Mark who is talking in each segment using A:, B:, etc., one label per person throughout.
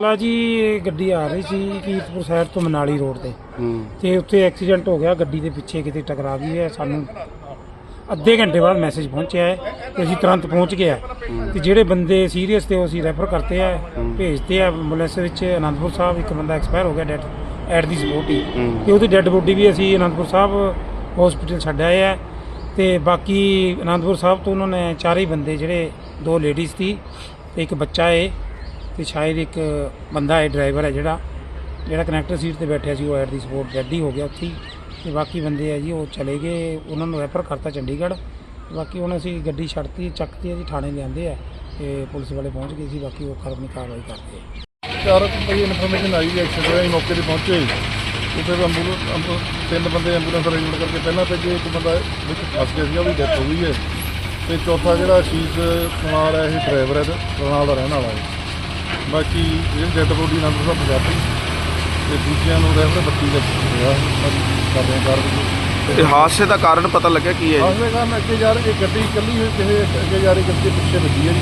A: ਲਾ ਜੀ ਗੱਡੀ ਆ ਰਹੀ ਸੀ ਕੀਰਤਪੁਰ ਸਾਈਡ ਤੋਂ ਮਨਾਲੀ ਰੋਡ ਤੇ।
B: ਹੂੰ।
A: ਤੇ ਉੱਥੇ ਐਕਸੀਡੈਂਟ ਹੋ ਗਿਆ ਗੱਡੀ ਦੇ ਪਿੱਛੇ ਕਿਤੇ ਟਕਰਾ ਗਈ ਹੈ ਸਾਨੂੰ ਅੱਧੇ ਘੰਟੇ ਬਾਅਦ ਮੈਸੇਜ ਪਹੁੰਚਿਆ ਹੈ ਤੇ ਅਸੀਂ ਤੁਰੰਤ ਪਹੁੰਚ ਗਏ ਹਾਂ। ਤੇ ਜਿਹੜੇ ਬੰਦੇ ਸੀਰੀਅਸ ਤੇ ਉਹ ਅਸੀਂ ਰੈਫਰ ਕਰਤੇ ਆ ਭੇਜਤੇ ਆ ਐਂਬੂਲੈਂਸ ਵਿੱਚ ਅਨੰਦਪੁਰ ਸਾਹਿਬ ਇੱਕ ਬੰਦਾ ਐਕਸਪਾਇਰ ਹੋ ਗਿਆ ਡੈਡ ਐਟ ਦੀ ਸਪੋਟ ਹੀ।
B: ਹੂੰ।
A: ਤੇ ਉਹਦੀ ਡੈੱਡ ਬੋਡੀ ਵੀ ਅਸੀਂ ਅਨੰਦਪੁਰ ਸਾਹਿਬ ਹਸਪੀਟਲ ਛੱਡ ਆਏ ਆ। ਤੇ ਬਾਕੀ ਅਨੰਦਪੁਰ ਸਾਹਿਬ ਤੋਂ ਉਹਨਾਂ ਨੇ ਚਾਰੇ ਹੀ ਬੰਦੇ ਜਿਹੜੇ ਦੋ ਲੇਡੀਜ਼ ਸੀ ਤੇ ਇੱਕ ਬੱਚਾ ਹੈ ਤੇ ਸ਼ਾਇਦ ਇੱਕ ਬੰਦਾ ਹੈ ਡਰਾਈਵਰ ਹੈ ਜਿਹੜਾ ਜਿਹੜਾ ਕਨੈਕਟਰ ਸੀਟ ਤੇ ਬੈਠਿਆ ਸੀ, ਉਹ ਐਟ ਦੀ ਸਪੋਰਟ ਡੈਡ ਹੀ ਹੋ ਗਿਆ ਉੱਥੇ ਹੀ। ਤੇ ਬਾਕੀ ਬੰਦੇ ਆ ਜੀ, ਉਹ ਚਲੇ ਗਏ, ਉਹਨਾਂ ਨੂੰ ਰੈਫਰ ਕਰਤਾ ਚੰਡੀਗੜ੍ਹ। ਬਾਕੀ ਹੁਣ ਅਸੀਂ ਗੱਡੀ ਛੱਡਤੀ, ਚੱਕਤੀ ਅਸੀਂ ਥਾਣੇ ਲਿਆਂਦੇ ਆ, ਤੇ ਪੁਲਿਸ ਵਾਲੇ ਪਹੁੰਚ ਗਏ ਸੀ, ਬਾਕੀ ਉਹ ਆਪਣੀ ਕਾਰਵਾਈ ਕਰਦੇ ਆ।
C: ਚਾਰ ਵਜੇ ਇਨਫੋਰਮੇਸ਼ਨ ਆਈ ਵੀ ਐਕਸੀਡੈਂਟ ਹੋਇਆ ਮੌਕੇ ਤੇ ਪਹੁੰਚੇ। ਉੱਥੇ ਐਂਬੂਲੈਂਸ ਤਿੰਨ ਬੰਦੇ ਐਂਬੂਲੈਂਸ ਅਰੇਂਜਮੈਂਟ ਕਰਕੇ ਪਹਿਲਾਂ ਭੇਜੇ ਇੱਕ ਬੰਦਾ ਵਿੱਚ ਫਸ ਗਿਆ ਸੀਗਾ, ਉਹਦੀ ਡੈਥ ਹੋ ਗਈ ਹੈ। ਤੇ ਚੌਥਾ ਜਿਹੜਾ ਅਸ਼ੀਸ਼ ਕੁਮਾਰ ਹੈ, ਇਹ ਡਰਾਈਵਰ ਹੈ ਤੇ ਰਣਾਲ ਦਾ ਰਹਿਣ ਵਾਲਾ ਹੈ। ਬਾਕੀ ਇਹ ਡੈਡ ਬੋਡੀ ਨਾਲ ਤੋਂ ਪੰਜਾਬੀ ਤੇ ਦੂਜਿਆਂ ਨੂੰ ਰੈਫਰ ਬੱਤੀ ਦਾ ਹੋਇਆ ਕਰਦੇ ਕਾਰਵਾਈ
B: ਤੇ ਹਾਦਸੇ ਦਾ ਕਾਰਨ ਪਤਾ ਲੱਗਿਆ ਕੀ ਹੈ?
C: ਆਸਰੇ ਕਾਰਨ ਅੱਗੇ ਜਾ ਰਹੀ ਗੱਡੀ ਇਕੱਲੀ ਹੋਈ ਕਿਸੇ ਅੱਗੇ ਜਾ ਰਹੀ ਗੱਡੀ ਦੇ ਪਿੱਛੇ ਵੱਜੀ ਹੈ ਜੀ।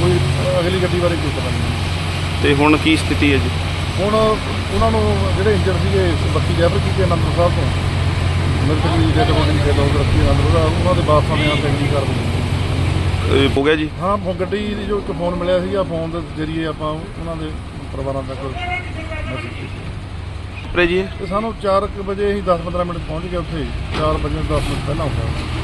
C: ਕੋਈ ਅਗਲੀ ਗੱਡੀ ਬਾਰੇ ਕੋਈ ਪਤਾ ਨਹੀਂ।
B: ਤੇ ਹੁਣ ਕੀ ਸਥਿਤੀ ਹੈ ਜੀ?
C: ਹੁਣ ਉਹਨਾਂ ਨੂੰ ਜਿਹੜੇ ਇੰਜਰ ਸੀਗੇ ਬੱਤੀ ਰੈਫਰ ਕੀਤੇ ਅਨੰਦਪੁਰ ਸਾਹਿਬ ਤੋਂ। ਦੀ ਡੈਡ ਬੋਡੀ ਦੇ ਲੋਕ ਰੱਖੀ ਅਨੰਦਪੁਰ ਉਹਨਾਂ ਦੇ ਵਾਰਸਾਂ ਨੇ ਆ ਕੇ ਕੀ
B: ਇਹ ਹੋ ਗਿਆ ਜੀ?
C: ਹਾਂ ਫੋ- ਗੱਡੀ ਦੀ ਜੋ ਇੱਕ ਫੋਨ ਮਿਲਿਆ ਸੀਗਾ ਫੋਨ ਦੇ ਜ਼ਰੀਏ ਆਪਾਂ ਉਹਨਾਂ ਦੇ ਪਰਿਵਾਰਾਂ ਤੱਕ ਮੈਸੇਜ ਕੀਤਾ।
B: ਉਪਰੇ ਜੀ? ਇਹ?
C: ਤੇ ਸਾਨੂੰ 4 ਵਜੇ ਅਸੀਂ 10-15 ਮਿੰਟ ਪਹੁੰਚ ਗਏ ਉੱਥੇ 4 ਵਜੇ 10 ਮਿੰਟ ਪਹਿਲਾਂ ਹੁੰਦਾ